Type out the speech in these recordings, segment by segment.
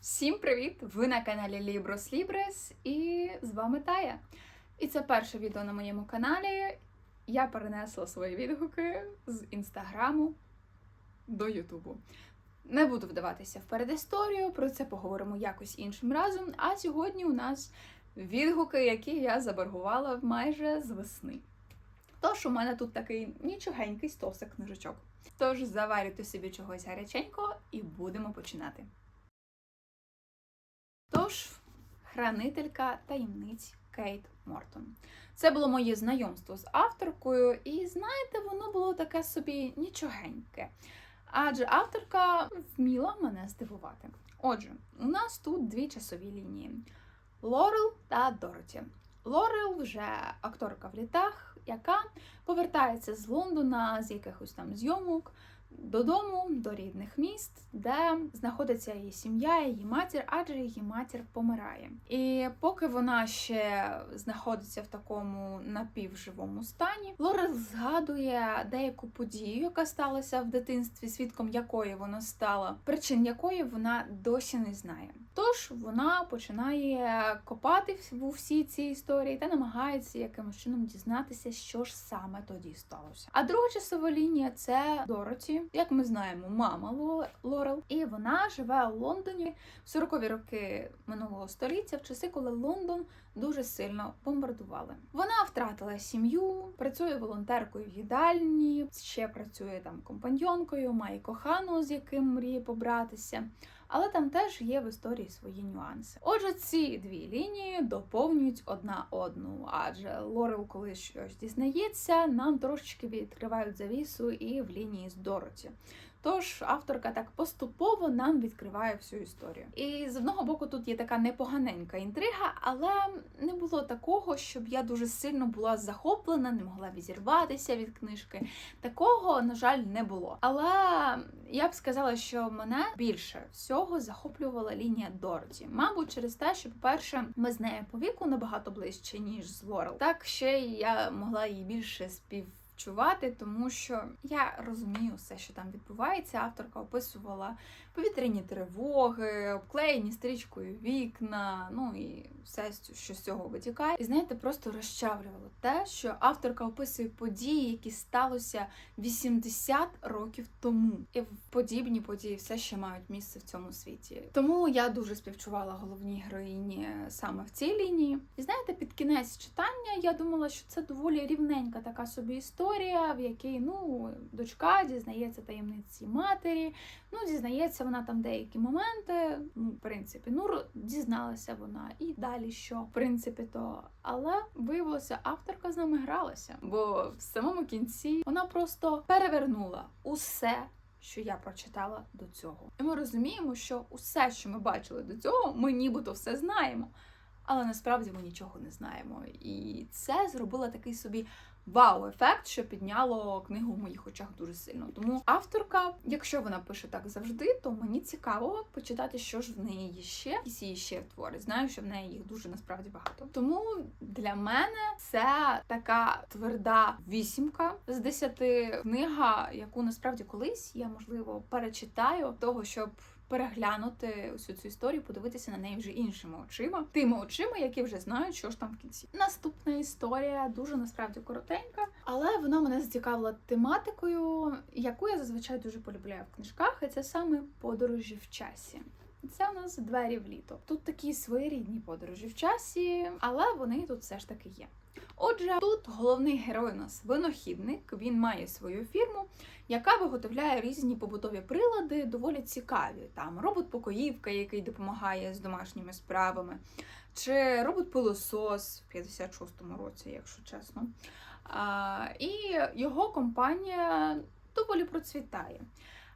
Всім привіт! Ви на каналі Libros Libres і з вами Тая. І це перше відео на моєму каналі. Я перенесла свої відгуки з інстаграму до Ютубу. Не буду вдаватися в передісторію, про це поговоримо якось іншим разом. А сьогодні у нас відгуки, які я заборгувала майже з весни. Тож у мене тут такий нічогенький стосик книжечок. Тож заварюйте собі чогось гаряченького і будемо починати. Тож, хранителька таємниць Кейт Мортон. Це було моє знайомство з авторкою, і знаєте, воно було таке собі нічогеньке. Адже авторка вміла мене здивувати. Отже, у нас тут дві часові лінії: Лорел та Дороті. Лорел вже акторка в літах, яка повертається з Лондона з якихось там зйомок додому, до рідних міст, де знаходиться її сім'я, її матір, адже її матір помирає. І поки вона ще знаходиться в такому напівживому стані, Лорел згадує деяку подію, яка сталася в дитинстві, свідком якої вона стала, причин якої вона досі не знає. Тож вона починає копати у всі ці історії та намагається якимось чином дізнатися, що ж саме тоді сталося. А друга часова лінія це Дороті, як ми знаємо, мама Ло- Лорел, і вона живе у Лондоні в 40-ві роки минулого століття, в часи, коли Лондон дуже сильно бомбардували. Вона втратила сім'ю, працює волонтеркою в їдальні, ще працює там компаньйонкою, має кохану, з яким мріє побратися. Але там теж є в історії свої нюанси. Отже, ці дві лінії доповнюють одна одну, адже Лорел, коли щось дізнається, нам трошечки відкривають завісу і в лінії з Дороті. Тож авторка так поступово нам відкриває всю історію. І з одного боку тут є така непоганенька інтрига, але не було такого, щоб я дуже сильно була захоплена, не могла відірватися від книжки. Такого, на жаль, не було. Але я б сказала, що мене більше всього захоплювала лінія Дороті. Мабуть, через те, що, по-перше, ми з нею по віку набагато ближче, ніж з Лорел. Так ще я могла її більше спів. Чувати, тому що я розумію все, що там відбувається. Авторка описувала повітряні тривоги, обклеєні стрічкою вікна, ну і все, що з цього витікає. І знаєте, просто розчавлювало те, що авторка описує події, які сталося 80 років тому. І подібні події все ще мають місце в цьому світі. Тому я дуже співчувала головній героїні саме в цій лінії. І знаєте, під кінець читання я думала, що це доволі рівненька така собі історія, в якій ну дочка дізнається таємниці матері. Ну, дізнається вона там деякі моменти. Ну, в принципі, ну дізналася вона і далі що, в принципі, то. Але виявилося, авторка з нами гралася, бо в самому кінці вона просто перевернула усе. Що я прочитала до цього, і ми розуміємо, що усе, що ми бачили до цього, ми нібито все знаємо, але насправді ми нічого не знаємо. І це зробило такий собі вау-ефект, що підняло книгу в моїх очах дуже сильно. Тому авторка, якщо вона пише так завжди, то мені цікаво почитати, що ж в неї є ще, якісь її ще твори. Знаю, що в неї їх дуже насправді багато. Тому для мене це така тверда вісімка з десяти книга, яку насправді колись я можливо перечитаю того, щоб. Переглянути усю цю історію, подивитися на неї вже іншими очима, тими очима, які вже знають, що ж там в кінці. Наступна історія дуже насправді коротенька, але вона мене зацікавила тематикою, яку я зазвичай дуже полюбляю в книжках, і це саме подорожі в часі. Це у нас двері в літо. Тут такі своєрідні подорожі в часі, але вони тут все ж таки є. Отже, тут головний герой у нас винахідник. Він має свою фірму, яка виготовляє різні побутові прилади, доволі цікаві. Там робот-покоївка, який допомагає з домашніми справами, чи робот-пилосос в 56-му році, якщо чесно. А, і його компанія доволі процвітає.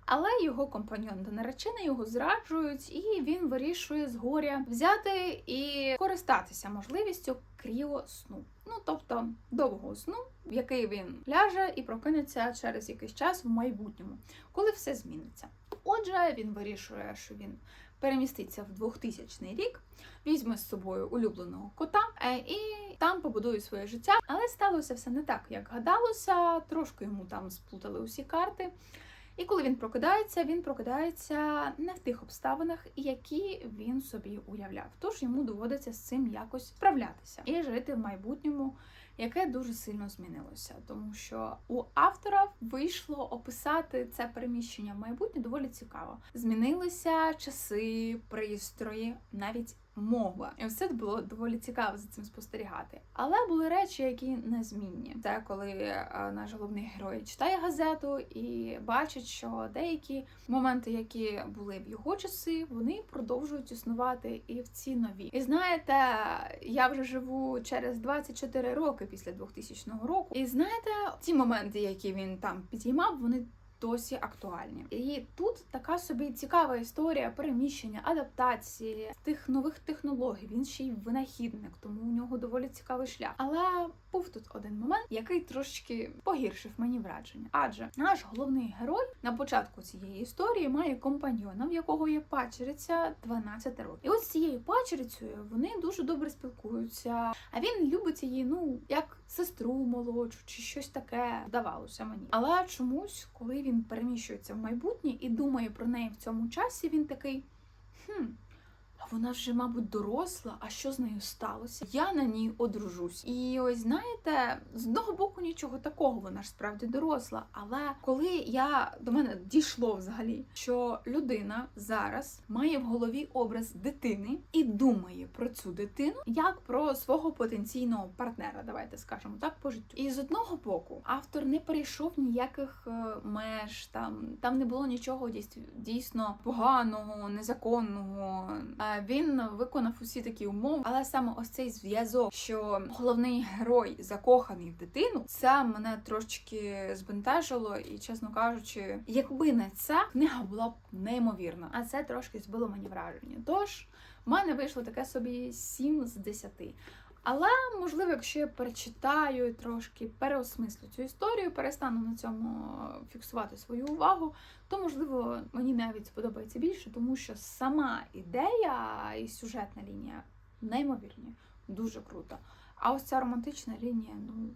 Але його компаньон та наречена його зраджують, і він вирішує з горя взяти і користатися можливістю кріосну. Ну тобто довгого сну, в який він ляже і прокинеться через якийсь час в майбутньому, коли все зміниться. Отже, він вирішує, що він переміститься в 2000 рік, візьме з собою улюбленого кота е, і там побудує своє життя. Але сталося все не так, як гадалося. Трошки йому там сплутали усі карти. І коли він прокидається, він прокидається не в тих обставинах, які він собі уявляв. Тож йому доводиться з цим якось справлятися і жити в майбутньому, яке дуже сильно змінилося. Тому що у автора вийшло описати це переміщення в майбутнє доволі цікаво. Змінилися часи, пристрої, навіть мова. І все було доволі цікаво за цим спостерігати. Але були речі, які незмінні. Це коли е, наш головний герой читає газету і бачить, що деякі моменти, які були в його часи, вони продовжують існувати і в ці нові. І знаєте, я вже живу через 24 роки після 2000 року. І знаєте, ті моменти, які він там підіймав, вони досі актуальні. І тут така собі цікава історія переміщення, адаптації тих нових технологій. Він ще й винахідник, тому у нього доволі цікавий шлях. Але був тут один момент, який трошки погіршив мені враження. Адже наш головний герой на початку цієї історії має компаньйона, в якого є пачериця 12 років. І ось цією пачерицею вони дуже добре спілкуються. А він любить її, ну як сестру молодшу чи щось таке здавалося мені. Але чомусь, коли він переміщується в майбутнє і думає про неї в цьому часі, він такий. хм. А вона вже, мабуть, доросла. А що з нею сталося? Я на ній одружусь. І ось знаєте, з одного боку нічого такого, вона ж справді доросла. Але коли я до мене дійшло взагалі, що людина зараз має в голові образ дитини і думає про цю дитину як про свого потенційного партнера, давайте скажемо так по життю. І з одного боку, автор не перейшов ніяких е, меж, там там не було нічого дійс- дійсно поганого, незаконного. Він виконав усі такі умови, але саме ось цей зв'язок, що головний герой закоханий в дитину, це мене трошечки збентежило, і чесно кажучи, якби не ця книга була б неймовірна, а це трошки збило мені враження. Тож в мене вийшло таке собі 7 з 10. Але можливо, якщо я перечитаю трошки переосмислю цю історію, перестану на цьому фіксувати свою увагу, то можливо мені навіть сподобається більше, тому що сама ідея і сюжетна лінія неймовірні, дуже круто. А ось ця романтична лінія, ну.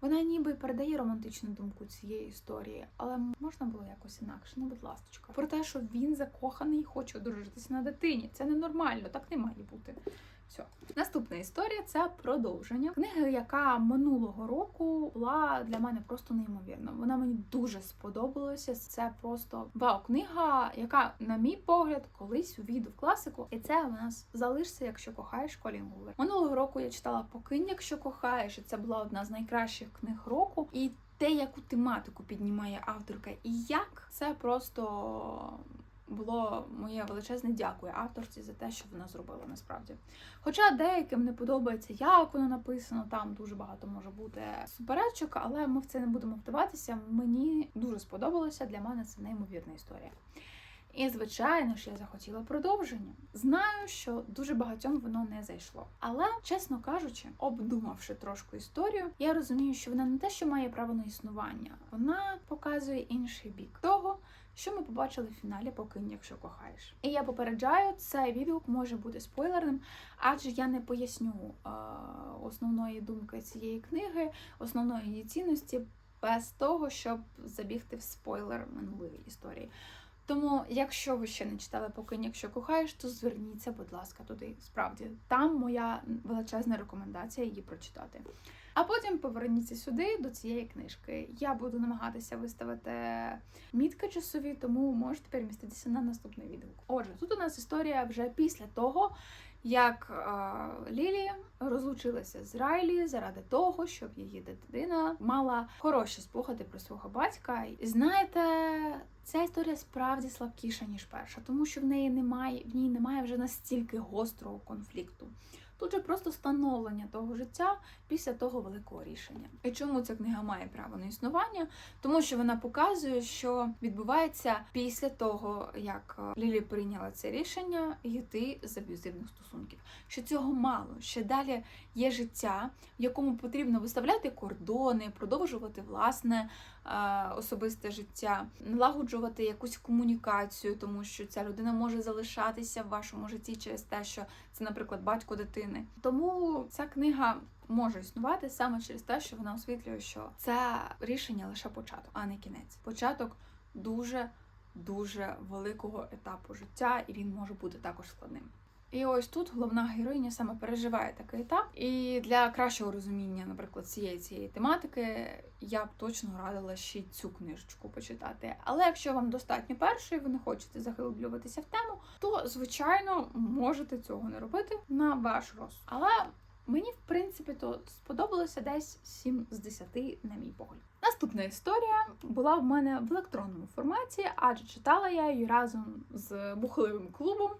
Вона ніби передає романтичну думку цієї історії, але можна було якось інакше, ну будь ласка. Про те, що він закоханий і хоче одружитися на дитині. Це ненормально, так не має бути. Все. Наступна історія це продовження книги, яка минулого року була для мене просто неймовірна. Вона мені дуже сподобалася. Це просто вау, книга, яка, на мій погляд, колись увійде в класику, і це у нас залишся, якщо кохаєш Колін Гувер. Минулого року я читала Покинь, якщо кохаєш, і це була одна з найкращих книг року. І те, яку тематику піднімає авторка, і як це просто було моє величезне дякую авторці за те, що вона зробила насправді. Хоча деяким не подобається, як воно написано, там дуже багато може бути суперечок, але ми в це не будемо вдаватися. Мені дуже сподобалося, для мене це неймовірна історія. І, звичайно ж, я захотіла продовження. Знаю, що дуже багатьом воно не зайшло. Але, чесно кажучи, обдумавши трошку історію, я розумію, що вона не те, що має право на існування, вона показує інший бік того, що ми побачили в фіналі «Покинь, якщо кохаєш. І я попереджаю, цей відгук може бути спойлерним, адже я не поясню е, основної думки цієї книги, основної її цінності, без того, щоб забігти в спойлер минулої історії. Тому, якщо ви ще не читали «Покинь, якщо кохаєш, то зверніться, будь ласка, туди. Справді, там моя величезна рекомендація її прочитати. А потім поверніться сюди до цієї книжки. Я буду намагатися виставити мітки часові, тому можете переміститися на наступний відгук. Отже, тут у нас історія вже після того, як е, Лілі розлучилася з Райлі заради того, щоб її дитина мала хороші спогади про свого батька. І знаєте, ця історія справді слабкіша ніж перша, тому що в неї немає в ній немає вже настільки гострого конфлікту. Тут же просто становлення того життя після того великого рішення. І чому ця книга має право на існування? Тому що вона показує, що відбувається після того, як е, Лілі прийняла це рішення йти з аб'юзивних стосунків. Що цього мало, ще далі є життя, в якому потрібно виставляти кордони, продовжувати власне особисте життя, налагоджувати якусь комунікацію, тому що ця людина може залишатися в вашому житті через те, що це, наприклад, батько дитини. Тому ця книга може існувати саме через те, що вона освітлює, що це рішення лише початок, а не кінець. Початок дуже дуже великого етапу життя, і він може бути також складним. І ось тут головна героїня саме переживає такий етап. І для кращого розуміння, наприклад, цієї цієї тематики, я б точно радила ще й цю книжечку почитати. Але якщо вам достатньо першої, ви не хочете заглиблюватися в тему, то звичайно можете цього не робити на ваш розсуд. Але мені, в принципі, то сподобалося десь 7 з 10, на мій погляд. Наступна історія була в мене в електронному форматі, адже читала я її разом з бухливим клубом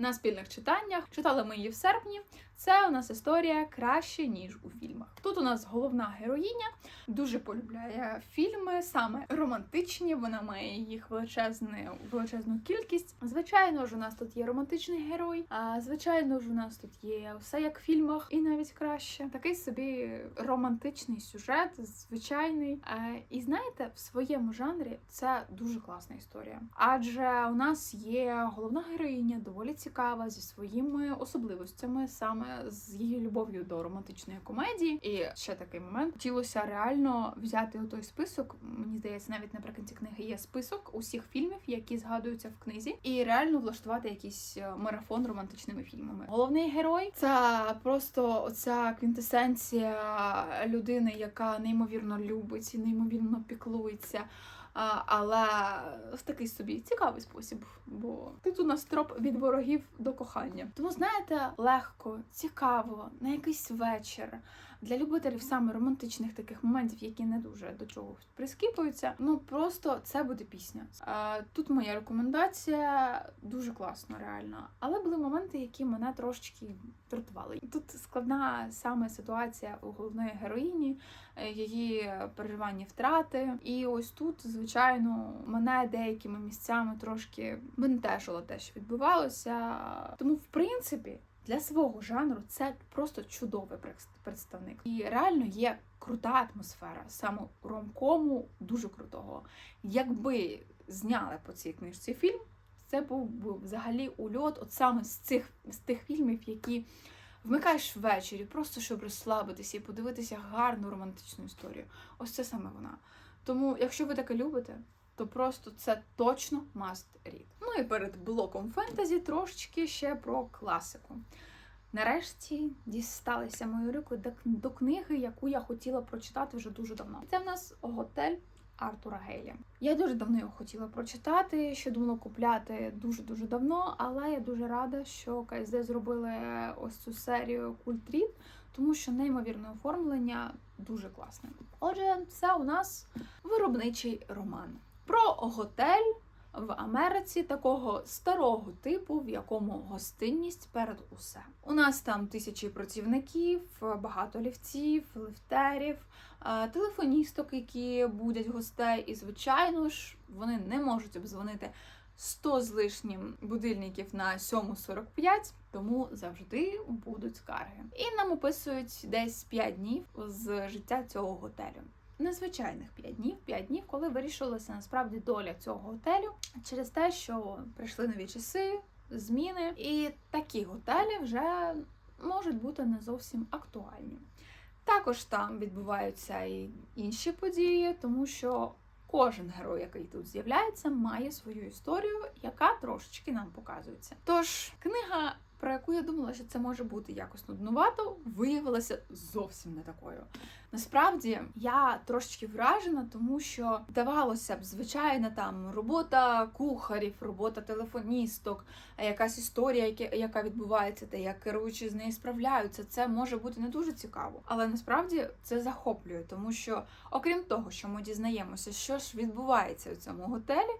на спільних читаннях. Читали ми її в серпні. Це у нас історія краще ніж у фільмах. Тут у нас головна героїня дуже полюбляє фільми, саме романтичні. Вона має їх величезну, величезну кількість. Звичайно ж, у нас тут є романтичний герой. А звичайно ж, у нас тут є все як в фільмах, і навіть краще. Такий собі романтичний сюжет, звичайний. Е, І знаєте, в своєму жанрі це дуже класна історія. Адже у нас є головна героїня, доволі цікава зі своїми особливостями, саме з її любов'ю до романтичної комедії. І ще такий момент хотілося реально взяти той список. Мені здається, навіть наприкінці книги є список усіх фільмів, які згадуються в книзі, і реально влаштувати якийсь е, марафон романтичними фільмами. Головний герой це просто оця квінтесенція людини, яка неймовірно любить і неймовірно піклується. Але в такий собі цікавий спосіб, бо тут у нас троп від ворогів до кохання. Тому знаєте, легко, цікаво, на якийсь вечір для любителів саме романтичних таких моментів, які не дуже до чого прискіпуються. Ну просто це буде пісня. Тут моя рекомендація дуже класно, реально. Але були моменти, які мене трошечки дратували. Тут складна саме ситуація у головної героїні, е, її переживання втрати. І ось тут, звичайно, мене деякими місцями трошки бентежило те, що відбувалося. Тому, в принципі. Для свого жанру це просто чудовий представник. І реально є крута атмосфера, саме ромкому дуже крутого. Якби зняли по цій книжці фільм, це був би взагалі ульот, от саме з цих з тих фільмів, які вмикаєш ввечері, просто щоб розслабитися і подивитися гарну романтичну історію. Ось це саме вона. Тому, якщо ви таке любите, то просто це точно must read. Ну і перед блоком фентезі трошечки ще про класику. Нарешті дісталися мою руку до, книги, яку я хотіла прочитати вже дуже давно. Це в нас готель Артура Гейлі. Я дуже давно його хотіла прочитати, ще думала купляти дуже-дуже давно, але я дуже рада, що КСД зробили ось цю серію Культрід, тому що неймовірне оформлення дуже класне. Отже, це у нас виробничий роман про готель в Америці такого старого типу, в якому гостинність перед усе. У нас там тисячі працівників, багато лівців, лифтерів, телефоністок, які будять гостей, і, звичайно ж, вони не можуть обдзвонити 100 з лишнім будильників на 7.45, тому завжди будуть скарги. І нам описують десь 5 днів з життя цього готелю незвичайних 5 днів, 5 днів, коли вирішилася насправді доля цього готелю через те, що прийшли нові часи, зміни, і такі готелі вже можуть бути не зовсім актуальні. Також там відбуваються і інші події, тому що кожен герой, який тут з'являється, має свою історію, яка трошечки нам показується. Тож книга про яку я думала, що це може бути якось нуднувато, виявилася зовсім не такою. Насправді я трошечки вражена, тому що здавалося б, звичайна там робота кухарів, робота телефоністок, якась історія, яка відбувається, та як керуючи з нею справляються, це може бути не дуже цікаво. Але насправді це захоплює, тому що, окрім того, що ми дізнаємося, що ж відбувається у цьому готелі,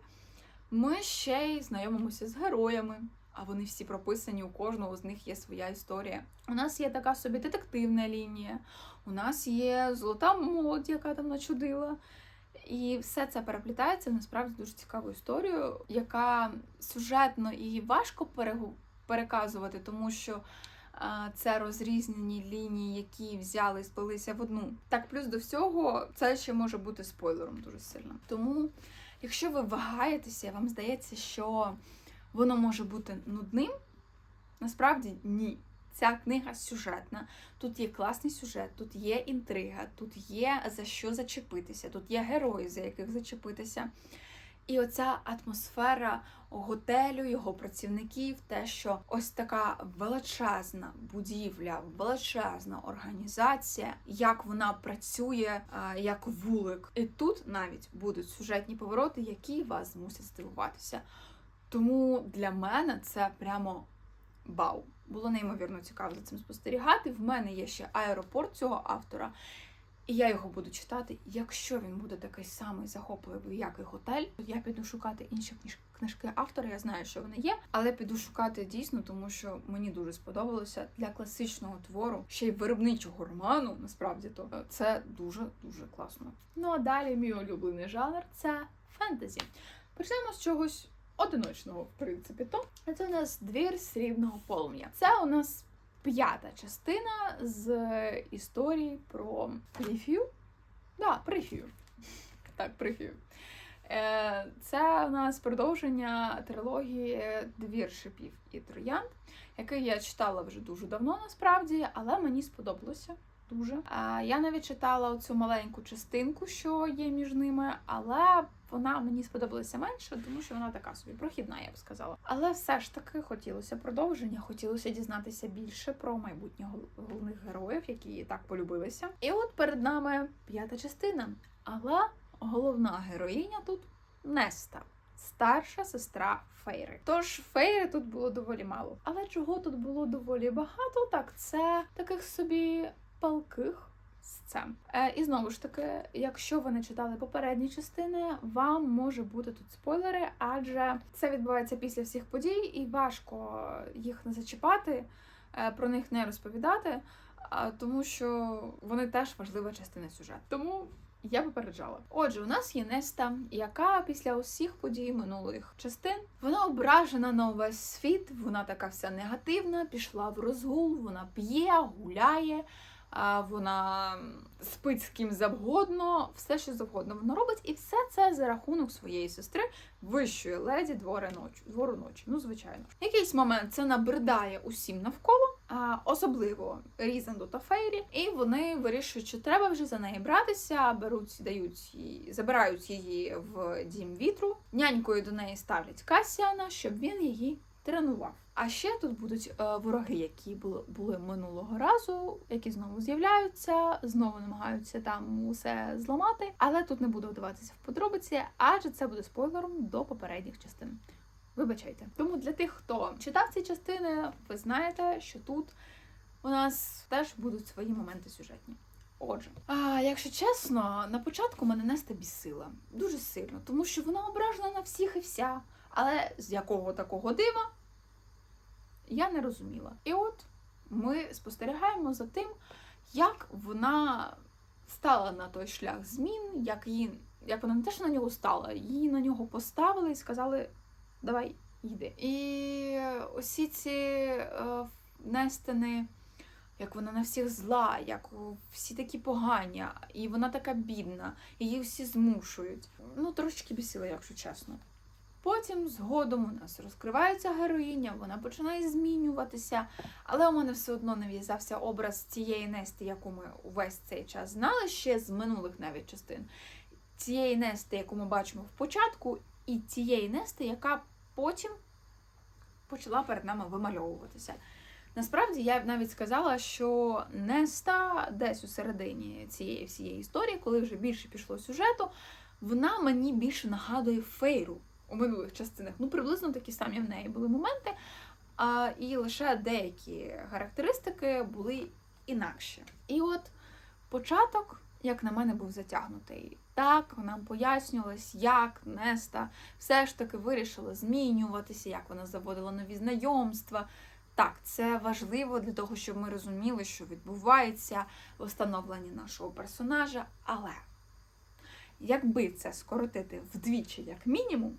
ми ще й знайомимося з героями а вони всі прописані, у кожного з них є своя історія. У нас є така собі детективна лінія, у нас є золота молодь, яка там начудила. І все це переплітається насправді дуже цікаву історію, яка сюжетно і важко переказувати, тому що це розрізнені лінії, які взяли і сплелися в одну. Так, плюс до всього, це ще може бути спойлером дуже сильно. Тому, якщо ви вагаєтеся, вам здається, що воно може бути нудним, насправді ні. Ця книга сюжетна. Тут є класний сюжет, тут є інтрига, тут є за що зачепитися, тут є герої, за яких зачепитися. І оця атмосфера готелю, його працівників, те, що ось така величезна будівля, величезна організація, як вона працює а, як вулик. І тут навіть будуть сюжетні повороти, які вас змусять здивуватися. Тому для мене це прямо бау. Було неймовірно цікаво за цим спостерігати. В мене є ще аеропорт цього автора. І я його буду читати. Якщо він буде такий самий захопливий, як і готель, то я піду шукати інші книжки автора. Я знаю, що вони є, але піду шукати дійсно, тому що мені дуже сподобалося для класичного твору, ще й виробничого роману. Насправді то це дуже дуже класно. Ну а далі мій улюблений жанр це фентезі. Почнемо з чогось одиночного, в принципі, то А це у нас двір срібного полум'я. Це у нас п'ята частина з історії про Прифію. Да, Прифію. Так, Прифію. Е, Це у нас продовження трилогії Двір шипів і троянд, який я читала вже дуже давно насправді, але мені сподобалося дуже. Я навіть читала цю маленьку частинку, що є між ними, але вона мені сподобалася менше, тому що вона така собі прохідна, я б сказала. Але все ж таки хотілося продовження, хотілося дізнатися більше про майбутніх головних героїв, які так полюбилися. І от перед нами п'ята частина. Але головна героїня тут Неста. Старша сестра Фейри. Тож Фейри тут було доволі мало. Але чого тут було доволі багато, так це таких собі палких сцен. Е, і знову ж таки, якщо ви не читали попередні частини, вам може бути тут спойлери, адже це відбувається після всіх подій, і важко їх не зачіпати, е, про них не розповідати, тому що вони теж важлива частина сюжету. Тому я попереджала. Отже, у нас є Неста, яка після усіх подій минулих частин вона ображена на увесь світ. Вона така вся негативна, пішла в розгул, вона п'є, гуляє. Вона спить з ким завгодно, все що завгодно вона робить, і все це за рахунок своєї сестри, вищої леді двори ночі, двору ночі. Ну, звичайно. В якийсь момент це набридає усім навколо, а, особливо Різанду та Фейрі, і вони вирішують, що треба вже за неї братися, беруть, дають її, забирають її в дім вітру. Нянькою до неї ставлять Касіана, щоб він її тренував. А ще тут будуть е, вороги, які були, були минулого разу, які знову з'являються, знову намагаються там усе зламати. Але тут не буду вдаватися в подробиці, адже це буде спойлером до попередніх частин. Вибачайте. Тому для тих, хто читав ці частини, ви знаєте, що тут у нас теж будуть свої моменти сюжетні. Отже, а, якщо чесно, на початку мене Неста бісила дуже сильно, тому що вона ображена на всіх і вся. Але з якого такого дива я не розуміла. І от ми спостерігаємо за тим, як вона стала на той шлях змін, як її, як вона не те, що на нього стала, її на нього поставили і сказали: давай, йди. І усі ці е, нестини, як вона на всіх зла, як всі такі погані, і вона така бідна, її всі змушують. Ну, трошечки бісила, якщо чесно. Потім згодом у нас розкривається героїня, вона починає змінюватися, але у мене все одно нав'язався образ цієї Нести, яку ми увесь цей час знали ще з минулих навіть частин. Цієї Нести, яку ми бачимо в початку, і цієї Нести, яка потім почала перед нами вимальовуватися. Насправді я б навіть сказала, що Неста десь у середині цієї всієї історії, коли вже більше пішло сюжету, вона мені більше нагадує Фейру у минулих частинах. Ну, приблизно такі самі в неї були моменти, а, і лише деякі характеристики були інакші. І от початок, як на мене, був затягнутий. Так, нам пояснювалось, як Неста все ж таки вирішила змінюватися, як вона заводила нові знайомства. Так, це важливо для того, щоб ми розуміли, що відбувається в встановленні нашого персонажа. Але якби це скоротити вдвічі, як мінімум,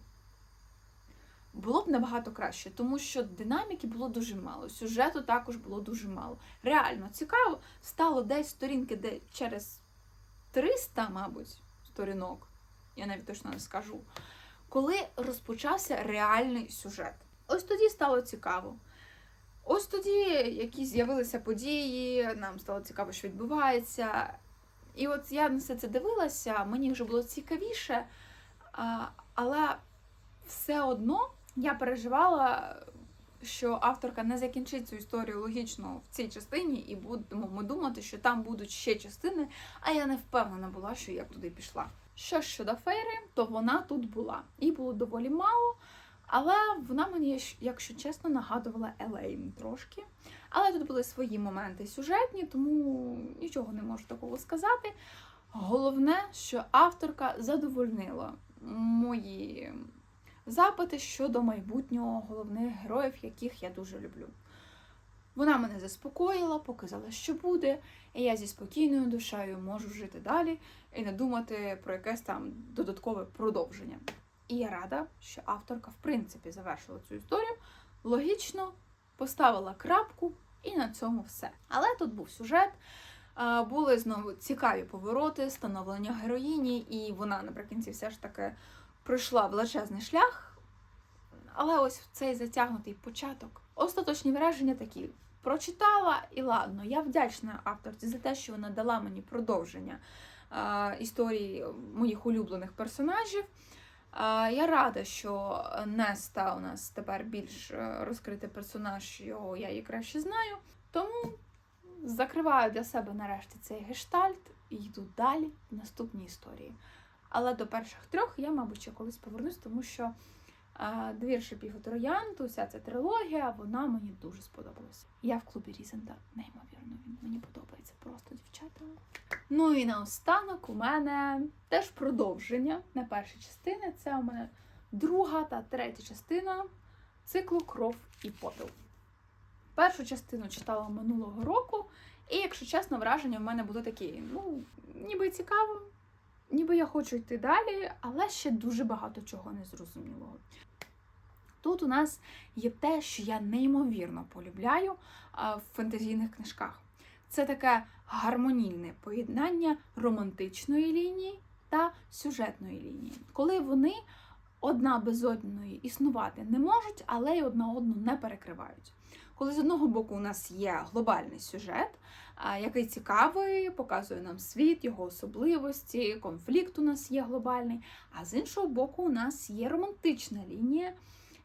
було б набагато краще, тому що динаміки було дуже мало, сюжету також було дуже мало. Реально цікаво, стало десь сторінки, де через 300, мабуть, сторінок, я навіть точно не скажу, коли розпочався реальний сюжет. Ось тоді стало цікаво. Ось тоді якісь з'явилися події, нам стало цікаво, що відбувається. І от я на все це дивилася, мені вже було цікавіше, але все одно я переживала, що авторка не закінчить цю історію логічно в цій частині, і будемо думати, що там будуть ще частини, а я не впевнена була, що я туди пішла. Що щодо Фейри, то вона тут була. Їй було доволі мало, але вона мені, якщо чесно, нагадувала Елейн трошки. Але тут були свої моменти сюжетні, тому нічого не можу такого сказати. Головне, що авторка задовольнила мої запити щодо майбутнього головних героїв, яких я дуже люблю. Вона мене заспокоїла, показала, що буде, і я зі спокійною душею можу жити далі і не думати про якесь там додаткове продовження. І я рада, що авторка, в принципі, завершила цю історію логічно, поставила крапку, і на цьому все. Але тут був сюжет. Були знову цікаві повороти, становлення героїні, і вона наприкінці все ж таки пройшла величезний шлях. Але ось цей затягнутий початок. Остаточні враження такі. Прочитала і ладно, я вдячна авторці за те, що вона дала мені продовження е, історії моїх улюблених персонажів. Е, я рада, що Неста у нас тепер більш е, розкритий персонаж, його я її краще знаю. Тому закриваю для себе нарешті цей гештальт і йду далі в наступні історії. Але до перших трьох я, мабуть, ще колись повернусь, тому що а, двір шипів троянду, вся ця трилогія, вона мені дуже сподобалася. Я в клубі Різенда, неймовірно, він мені подобається просто, дівчата. Ну і наостанок у мене теж продовження на перші частини. Це у мене друга та третя частина циклу Кров і попіл. Першу частину читала минулого року, і, якщо чесно, враження в мене були такі: ну, ніби цікаво, ніби я хочу йти далі, але ще дуже багато чого не зрозумілого. Тут у нас є те, що я неймовірно полюбляю в фентезійних книжках. Це таке гармонійне поєднання романтичної лінії та сюжетної лінії, коли вони одна без одної існувати не можуть, але й одна одну не перекривають. Коли з одного боку у нас є глобальний сюжет, який цікавий, показує нам світ, його особливості, конфлікт у нас є глобальний, а з іншого боку, у нас є романтична лінія,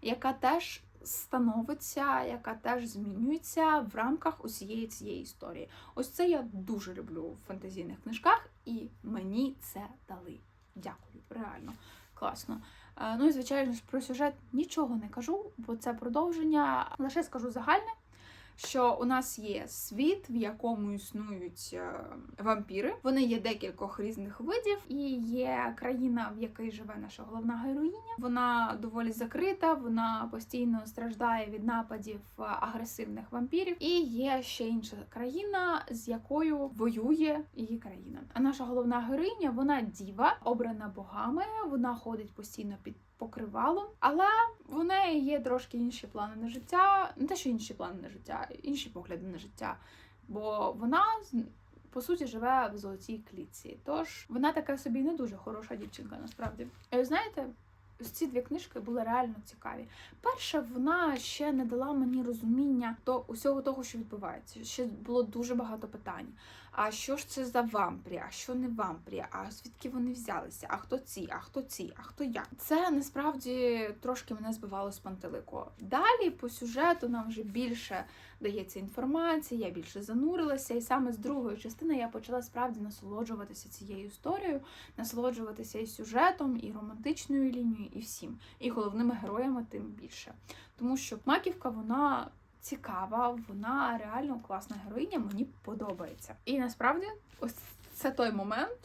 яка теж становиться, яка теж змінюється в рамках усієї цієї історії. Ось це я дуже люблю в фантазійних книжках, і мені це дали. Дякую, реально класно. Е, Ну і звичайно ж про сюжет нічого не кажу, бо це продовження. Лише скажу загальне, що у нас є світ, в якому існують е, вампіри. Вони є декількох різних видів, і є країна, в якій живе наша головна героїня. Вона доволі закрита, вона постійно страждає від нападів е, агресивних вампірів. І є ще інша країна, з якою воює її країна. А наша головна героїня, вона діва, обрана богами. Вона ходить постійно під покривалом, але в неї є трошки інші плани на життя, не те, що інші плани на життя, інші погляди на життя. Бо вона по суті живе в золотій клітці. Тож вона така собі не дуже хороша дівчинка, насправді. І знаєте, ось ці дві книжки були реально цікаві. Перша, вона ще не дала мені розуміння до усього того, що відбувається. Ще було дуже багато питань. А що ж це за вампрі? А що не вампрі? А звідки вони взялися? А хто ці? А хто ці? А хто я? Це насправді трошки мене збивало з пантелику. Далі по сюжету нам вже більше дається інформація, я більше занурилася, і саме з другої частини я почала справді насолоджуватися цією історією, насолоджуватися і сюжетом, і романтичною лінією, і всім, і головними героями тим більше. Тому що маківка вона. Цікава, вона реально класна героїня, мені подобається. І насправді, ось це той момент,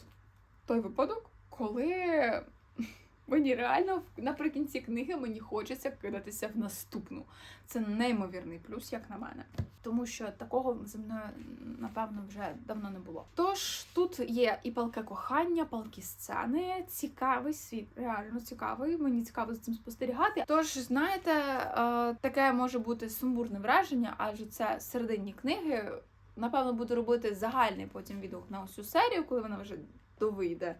той випадок, коли Мені реально наприкінці книги мені хочеться кидатися в наступну. Це неймовірний плюс, як на мене. Тому що такого зі мною напевно вже давно не було. Тож тут є і палке кохання, палкі сцени, цікавий світ, реально цікавий. Мені цікаво за цим спостерігати. Тож, знаєте, е, таке може бути сумбурне враження, адже це середині книги. Напевно, буду робити загальний потім відгук на усю серію, коли вона вже довийде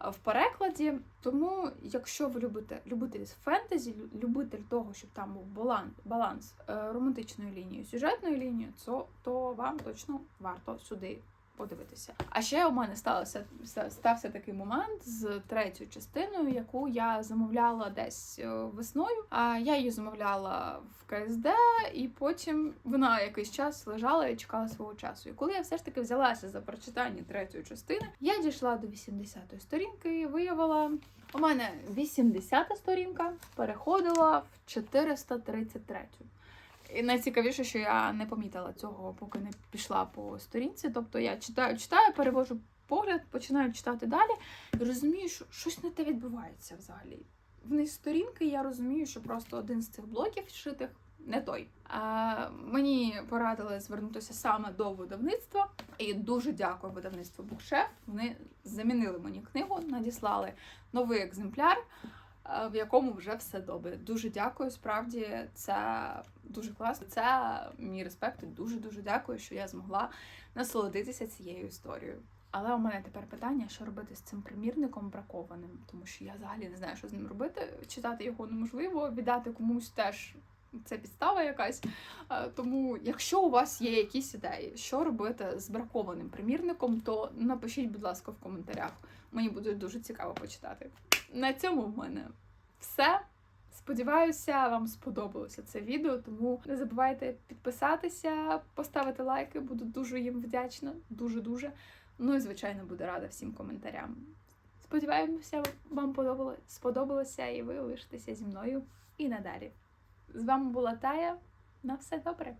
в перекладі. Тому, якщо ви любите любитель фентезі, любитель того, щоб там був баланс, баланс е, романтичної лінії, сюжетної лінії, то, то вам точно варто сюди подивитися. А ще у мене сталося стався такий момент з третьою частиною, яку я замовляла десь е, весною. А я її замовляла в КСД, і потім вона якийсь час лежала і чекала свого часу. І коли я все ж таки взялася за прочитання третьої частини, я дійшла до 80-ї сторінки і виявила. У мене 80-та сторінка переходила в 433-ю. І найцікавіше, що я не помітила цього, поки не пішла по сторінці. Тобто я читаю, читаю, перевожу погляд, починаю читати далі і розумію, що щось не те відбувається взагалі. Вниз сторінки я розумію, що просто один з цих блоків шитих не той. А, мені порадили звернутися саме до видавництва. І дуже дякую видавництву Букшеф. Вони замінили мені книгу, надіслали новий екземпляр, е, в якому вже все добре. Дуже дякую. Справді це дуже класно. Це мій респект. і Дуже дуже дякую, що я змогла насолодитися цією історією. Але у мене тепер питання, що робити з цим примірником бракованим, тому що я взагалі не знаю, що з ним робити. Читати його неможливо, віддати комусь теж це підстава якась. Е, Тому, якщо у вас є якісь ідеї, що робити з бракованим примірником, то напишіть, будь ласка, в коментарях. Мені буде дуже цікаво почитати. На цьому в мене все. Сподіваюся, вам сподобалося це відео, тому не забувайте підписатися, поставити лайки, буду дуже їм вдячна, дуже-дуже. Ну і звичайно буду рада всім коментарям. Сподіваємося, вам подобалося, сподобалося і ви лишитеся зі мною і надалі. З вами була Тая. На все добре!